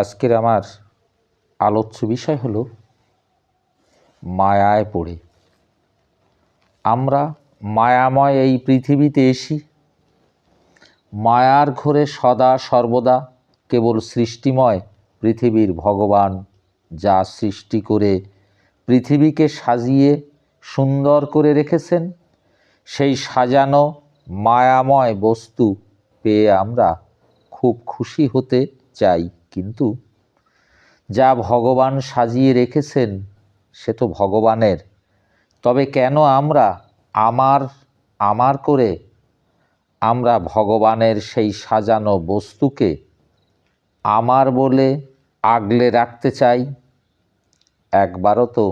আজকের আমার আলোচ্য বিষয় হলো মায়ায় পড়ে। আমরা মায়াময় এই পৃথিবীতে এসি। মায়ার ঘরে সদা সর্বদা কেবল সৃষ্টিময় পৃথিবীর ভগবান যা সৃষ্টি করে পৃথিবীকে সাজিয়ে সুন্দর করে রেখেছেন, সেই সাজানো মায়াময় বস্তু পেয়ে আমরা খুব খুশি হতে চাই। কিন্তু যা ভগবান সাজিয়ে রেখেছেন, সে তো ভগবানের। তবে কেন আমরা আমার আমার করে আমরা ভগবানের সেই সাজানো বস্তুকে আমার বলে আগলে রাখতে চাই? একবারও তো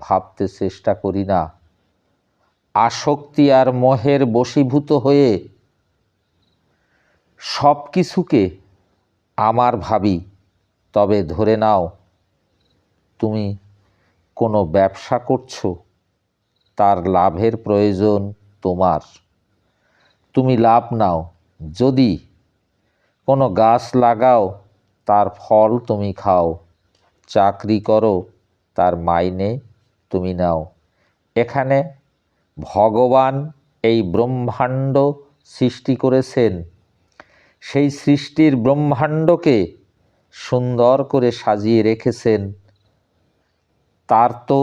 ভাবতে চেষ্টা করি না। আসক্তি আর মোহের বশীভূত হয়ে সব কিছুকে আমার ভাবি, তবে ধরে নাও, তুমি কোনো ব্যবসা করছ, তার লাভের প্রয়োজন তোমার। তুমি লাভ নাও, যদি কোনো গাছ লাগাও, তার ফল তুমি খাও, চাকরি করো, তার মাইনে তুমি নাও। এখানে ভগবান এই ব্রহ্মাণ্ড সৃষ্টি করেছেন। সেই সৃষ্টির ব্রহ্মাণ্ডকে সুন্দর করে সাজিয়ে রেখেছেন। তার তো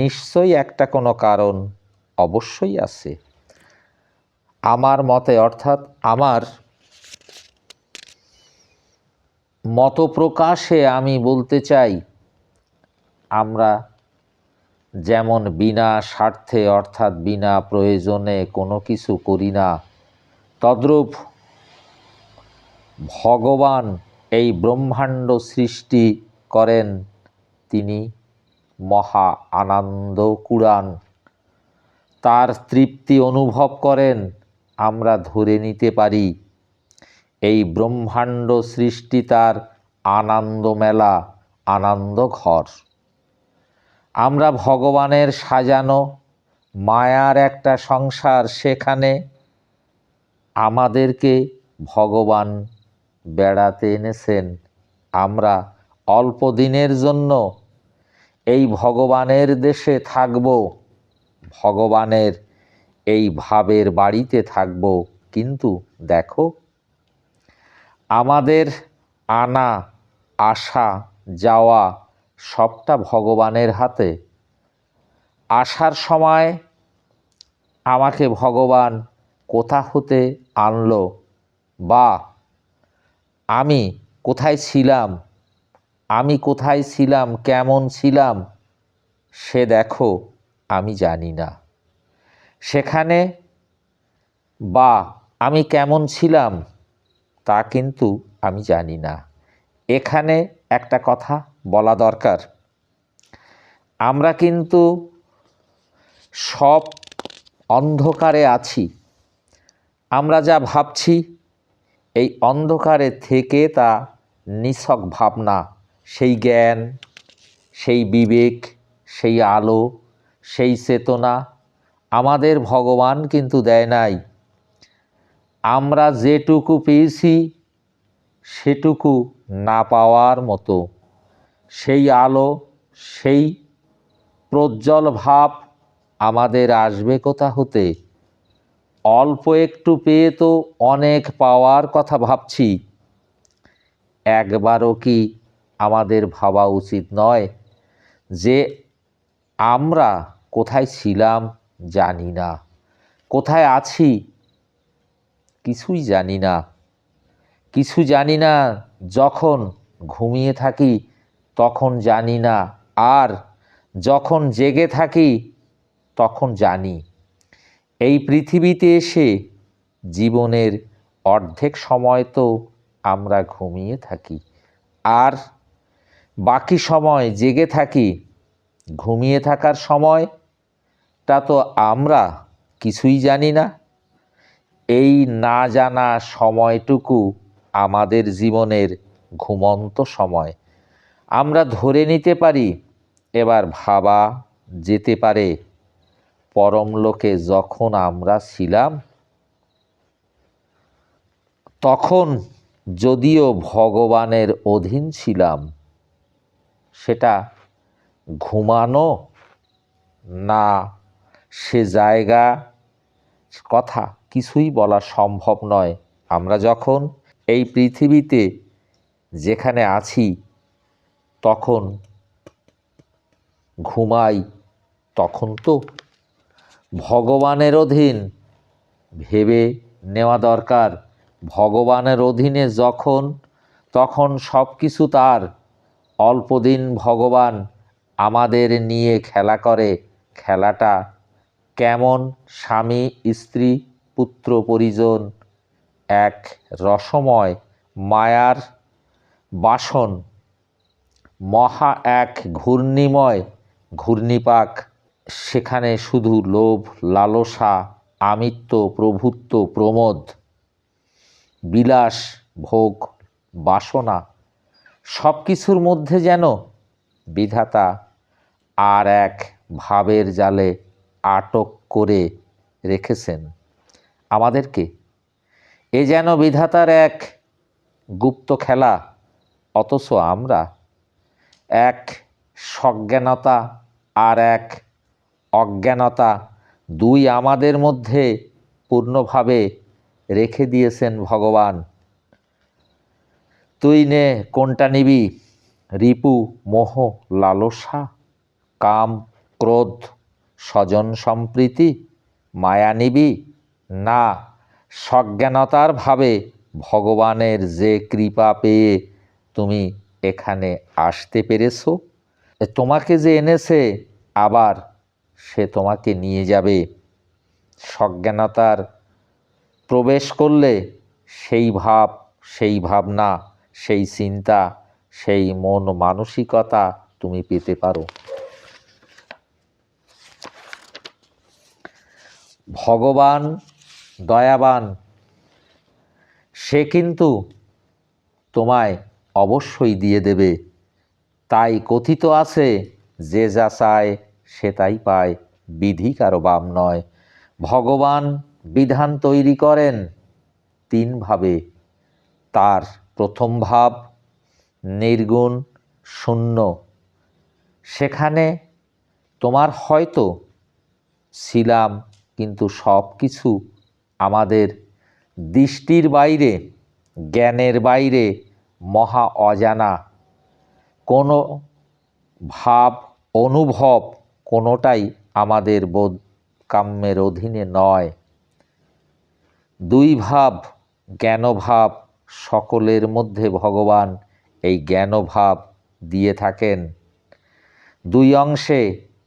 নিশ্চয়ই একটা কোনো কারণ অবশ্যই আছে। আমার মতে, অর্থাৎ আমার মত প্রকাশে আমি বলতে চাই, আমরা যেমন বিনা স্বার্থে, অর্থাৎ বিনা প্রয়োজনে কোনো কিছু করি না, তদ্রূপ ভগবান এই ব্রহ্মাণ্ড সৃষ্টি করেন। তিনি মহা আনন্দ কুড়ান। তার তৃপ্তি অনুভব করেন, আমরা ধরে নিতে পারি। এই ব্রহ্মাণ্ড সৃষ্টি তার আনন্দ মেলা আনন্দ ঘর আমরা ভগবানের সাজানো মায়ার একটা সংসার, সেখানে আমাদেরকে ভগবান বেড়াতে এনেছেন। আমরা অল্প দিনের জন্য এই ভগবানের দেশে থাকব। ভগবানের এই ভাবের বাড়িতে থাকব। কিন্তু দেখো, আমাদের আনা, আসা, যাওয়া সবটা ভগবানের হাতে। আসার সময় আমাকে ভগবান কোথা হতে আনলো বা আমি কোথায় ছিলাম? আমি কোথায় ছিলাম? কেমন ছিলাম? সে দেখো, আমি জানি না। সেখানে, বা, আমি কেমন ছিলাম? তা কিন্তু আমি জানি না। এখানে একটা কথা বলা দরকার। আমরা কিন্তু সব অন্ধকারে আছি। আমরা যা ভাবছি এই অন্ধকারে থেকে তা নিছক ভাবনা, সেই জ্ঞান, সেই বিবেক, সেই আলো, সেই চেতনা আমাদের ভগবান কিন্তু দেয় নাই। আমরা যেটুকু পেয়েছি, সেটুকু না পাওয়ার মতো। সেই আলো, সেই প্রজ্জ্বল ভাব আমাদের আসবে কোথা হতে? অল্প একটু পেয়ে তো অনেক পাওয়ার কথা ভাবছি। একবারও কি আমাদের ভাবা উচিত নয় যে আমরা কোথায় ছিলাম জানি না। কোথায় আছি কিছুই জানি না। কিছু জানি না যখন ঘুমিয়ে থাকি তখন জানি না, আর যখন জেগে থাকি তখন জানি। এই পৃথিবীতে এসে জীবনের অর্ধেক সময় তো আমরা ঘুমিয়ে থাকি। আর বাকি সময় জেগে থাকি, ঘুমিয়ে থাকার সময়টা তো আমরা কিছুই জানি না। এই না জানা সময়টুকু আমাদের জীবনের ঘুমন্ত সময়। আমরা ধরে নিতে পারি, এবার ভাবা যেতে পারে পরমলোকে যখন আমরা ছিলাম, তখন যদিও ভগবানের অধীন ছিলাম, সেটা ঘুমানো না সে জায়গা কথা কিছুই বলা সম্ভব নয়। আমরা যখন এই পৃথিবীতে যেখানে আছি, তখন ঘুমাই, তখন তো ভগবানের অধীন। ভেবে নেওয়া দরকার। ভগবানের অধীনে যখন, তখন সব কিছু তার। অল্পদিন ভগবান আমাদের নিয়ে খেলা করে। খেলাটা কেমন স্বামী, স্ত্রী, পুত্র, পরিজন, এক রসময় মায়ার বাসন, মহা এক ঘূর্ণিময় ঘূর্ণিপাক সেখানে শুধু লোভ, লালসা, আমিত্ব, প্রভুত্ব, প্রমোদ, বিলাস, ভোগ, বাসনা সব কিছুর মধ্যে যেন বিধাতা আর এক ভাবের জালে আটক করে রেখেছেন। আমাদেরকে এ যেন বিধাতার এক গুপ্ত খেলা, অথচ আমরা এক সজ্ঞানতা আর এক অজ্ঞানতা দুই আমাদের মধ্যে পূর্ণভাবে রেখে দিয়েছেন ভগবান। তুই নে কোনটা নিবি? রিপু, মোহ, লালসা, কাম, ক্রোধ, স্বজন সম্প্রীতি, মায়া নিবি? না, সজ্ঞানতার ভাবে ভগবানের যে কৃপা পেয়ে তুমি এখানে আসতে পেরেছ। তোমাকে যে এনেছে, আবার সে তোমাকে নিয়ে যাবে। সজ্ঞানতার প্রবেশ করলে সেই ভাব, সেই ভাবনা, সেই চিন্তা, সেই মন মানসিকতা তুমি পেতে পারো। ভগবান দয়াবান, সে কিন্তু তোমায় অবশ্যই দিয়ে দেবে। তাই কথিত আছে, যে যা চায় সে তাই পায়, বিধি কারও বাম নয়। ভগবান বিধান তৈরি করেন তিনভাবে তার প্রথম ভাব নির্গুণ শূন্য। সেখানে তোমার হয়তো ছিলাম, কিন্তু সব কিছু আমাদের দৃষ্টির বাইরে, জ্ঞানের বাইরে, মহা অজানা। কোনো ভাব, অনুভব কোনোটাই আমাদের বোধ কাম্যের অধীনে নয়। দুই ভাব, জ্ঞানভাব সকলের মধ্যে ভগবান এই জ্ঞানভাব দিয়ে থাকেন। দুই অংশে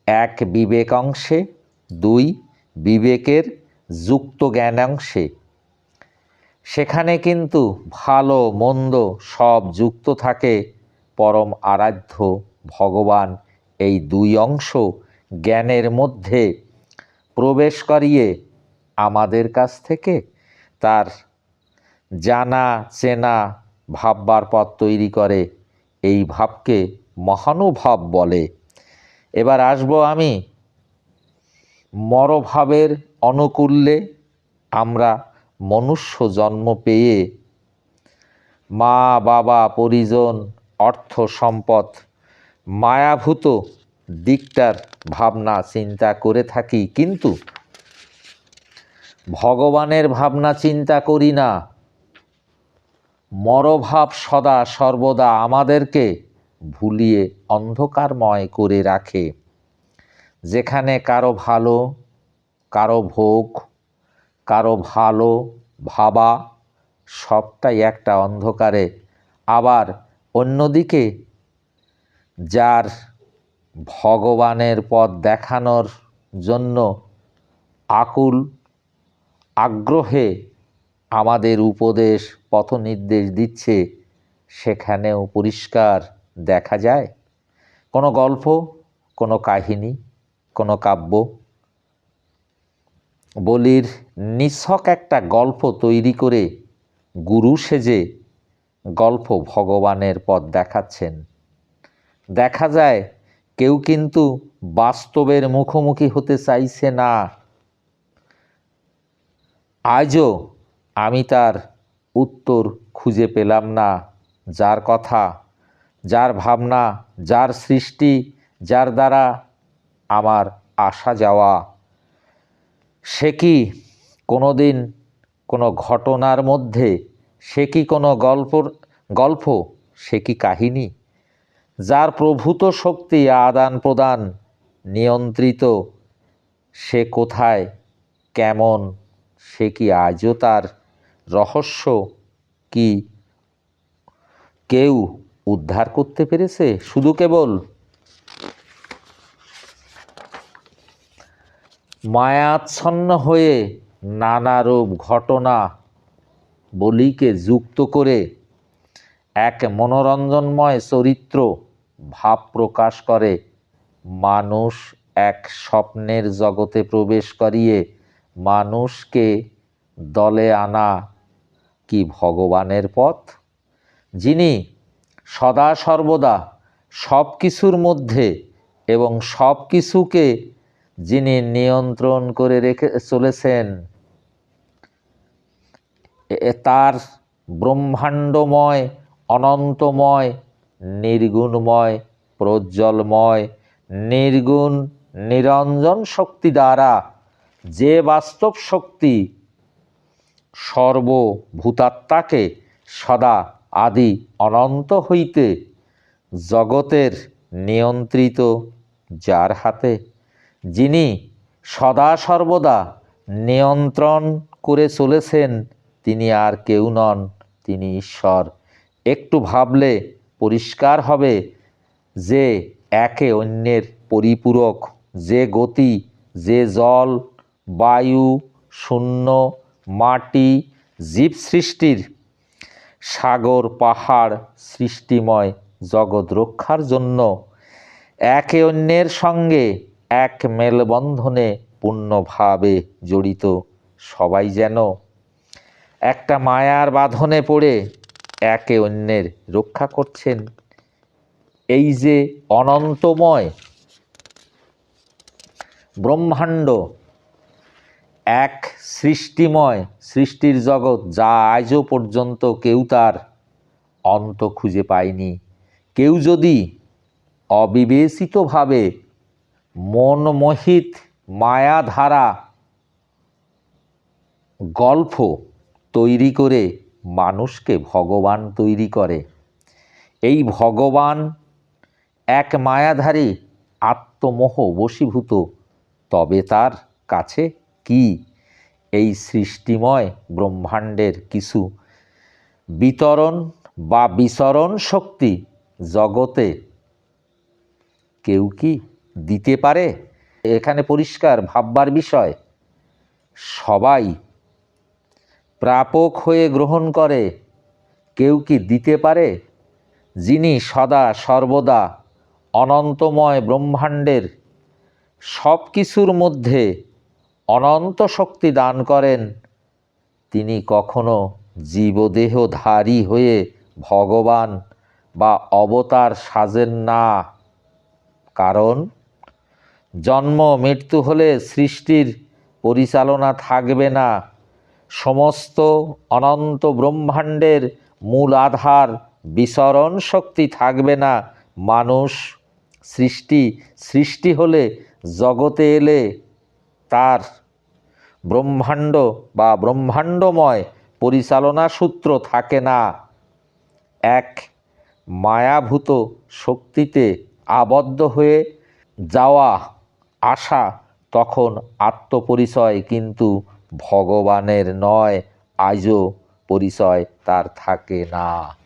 এক বিবেক অংশে, দুই বিবেকের যুক্ত জ্ঞানাংশে সেখানে কিন্তু ভালো, মন্দ সব যুক্ত থাকে, পরম আরাধ্য ভগবান এই দুই অংশ জ্ঞানের মধ্যে প্রবেশ করিয়ে আমাদের কাছ থেকে তার জানা চেনা ভাববার পথ তৈরি করে, এই ভাবকে মহানুভাব বলে। এবার আসব আমি মরভাবের অনুকূল্যে আমরা মনুষ্য জন্ম পেয়ে মা বাবা পরিজন, অর্থ সম্পদ, মায়াভূত দিকটার ভাবনা, চিন্তা করে থাকি, কিন্তু ভগবানের ভাবনা চিন্তা করি না। মরভাব সদা সর্বদা আমাদেরকে ভুলিয়ে অন্ধকারময় করে রাখে। যেখানে কারও ভালো, কারও ভোগ, কারও ভালো ভাবা, সবটাই একটা অন্ধকারে। আবার অন্যদিকে যার ভগবানের পথ দেখানোর জন্য আকুল আগ্রহে আমাদের উপদেশ পথ নির্দেশ দিচ্ছে, সেখানেও পরিষ্কার দেখা যায়। কোনো গল্প, কোনো কাহিনী, কোনো কাব্য, বলির নিছক একটা গল্প তৈরি করে গুরু সেজে গল্প ভগবানের পথ দেখাচ্ছেন। দেখা যায় কেউ কিন্তু বাস্তবের মুখোমুখি হতে চাইছে না। আজও আমি তার উত্তর খুঁজে পেলাম না। যার কথা, যার ভাবনা, যার সৃষ্টি, যার দ্বারা আমার আসা যাওয়া। সে কি কোনো দিন কোনো ঘটনার মধ্যে, সে কি কোনো গল্পর, গল্প, সে কি কাহিনী? যার প্রভূত শক্তি আদান প্রদান নিয়ন্ত্রিত, সে কোথায়, কেমন, সে কি আজও তার রহস্য কি? কেউ উদ্ধার করতে পেরেছে? শুধু কেবল মায়াচ্ছন্ন হয়ে নানারূপ ঘটনা বলিকে যুক্ত করে এক মনোরঞ্জনময় চরিত্র ভাব প্রকাশ করে। মানুষ এক স্বপ্নের জগতে প্রবেশ করিয়ে মানুষকে দলে আনা কি ভগবানের পথ? যিনি সদা সর্বদা সব কিছুর মধ্যে এবং সব কিছুকে যিনি নিয়ন্ত্রণ করে রেখে চলেছেন তার ব্রহ্মাণ্ডময়, অনন্তময় নির্গুণময়, প্রজ্জ্বলময়, নির্গুণ, নিরঞ্জন শক্তি দ্বারা যে বাস্তব শক্তি সর্বভূতাত্মাকে সদা আদি অনন্ত হইতে জগতের নিয়ন্ত্রিত যার হাতে, যিনি সদা সর্বদা নিয়ন্ত্রণ করে চলেছেন, তিনি আর কেউ নন, তিনি ঈশ্বর। একটু ভাবলে পরিষ্কার হবে যে একে অন্যের পরিপূরক যে গতি, যে জল, বায়ু, শূন্য, মাটি জীব সৃষ্টির সাগর, পাহাড়, সৃষ্টিময় জগৎ রক্ষার জন্য একে অন্যের সঙ্গে এক মেলবন্ধনে পূর্ণভাবে জড়িত সবাই যেন একটা মায়ার বাঁধনে পড়ে একে অন্যের রক্ষা করছেন। এই যে অনন্তময় ব্রহ্মাণ্ড, এক সৃষ্টিময় সৃষ্টির জগৎ যা আজও পর্যন্ত কেউ তার অন্ত খুঁজে পায়নি। কেউ যদি অবিবেচিতভাবে মনমোহিত মায়াধারা গল্প তৈরি করে মানুষকে ভগবান তৈরি করে। এই ভগবান এক মায়াধারী, আত্মমোহ বশীভূত। তবে তার কাছে কি? এই সৃষ্টিময় ব্রহ্মাণ্ডের কিছু বিতরণ বা বিচরণ শক্তি জগতে কেউ কি দিতে পারে? এখানে পরিষ্কার ভাববার বিষয়, সবাই প্রাপক হয়ে গ্রহণ করে, কেউ কি দিতে পারে? যিনি সদা সর্বদা অনন্তময় ব্রহ্মাণ্ডের সব কিছুর মধ্যে অনন্ত শক্তি দান করেন, তিনি কখনো জীবদেহধারী হয়ে ভগবান বা অবতার সাজেন না। কারণ, জন্ম, মৃত্যু হলে সৃষ্টির পরিচালনা থাকবে না। সমস্ত অনন্ত ব্রহ্মাণ্ডের মূল আধার বিচরণ শক্তি থাকবে না। মানুষ সৃষ্টি সৃষ্টি হলে জগতে এলে তার ব্রহ্মাণ্ড বা ব্রহ্মাণ্ডময় পরিচালনা সূত্র থাকে না। এক, মায়াভূত শক্তিতে আবদ্ধ হয়ে যাওয়া আশা তখন আত্মপরিচয় কিন্তু ভগবানের নয় আজও পরিচয় তার থাকে না।